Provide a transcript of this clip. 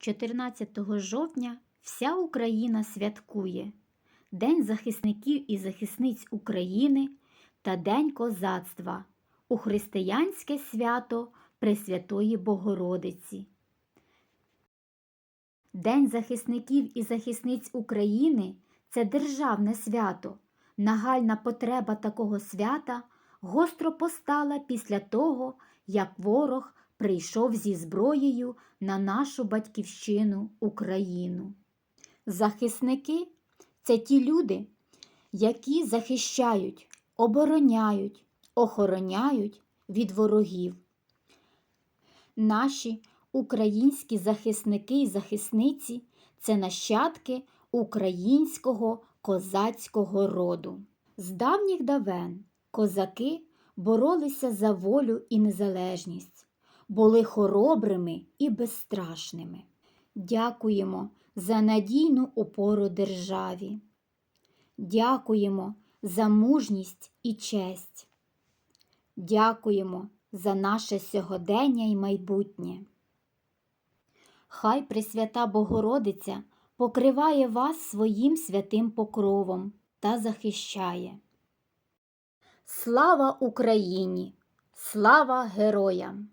14 жовтня вся Україна святкує День захисників і захисниць України та День козацтва у християнське свято Пресвятої Богородиці. День захисників і захисниць України це державне свято. Нагальна потреба такого свята гостро постала після того, як ворог прийшов зі зброєю на нашу батьківщину Україну. Захисники це ті люди, які захищають, обороняють, охороняють від ворогів. Наші українські захисники і захисниці це нащадки українського козацького роду. З давніх давен козаки боролися за волю і незалежність, були хоробрими і безстрашними. Дякуємо за надійну опору державі. Дякуємо за мужність і честь. Дякуємо за наше сьогодення і майбутнє. Хай Пресвята Богородиця покриває вас своїм святим покровом та захищає. Слава Україні! Слава героям!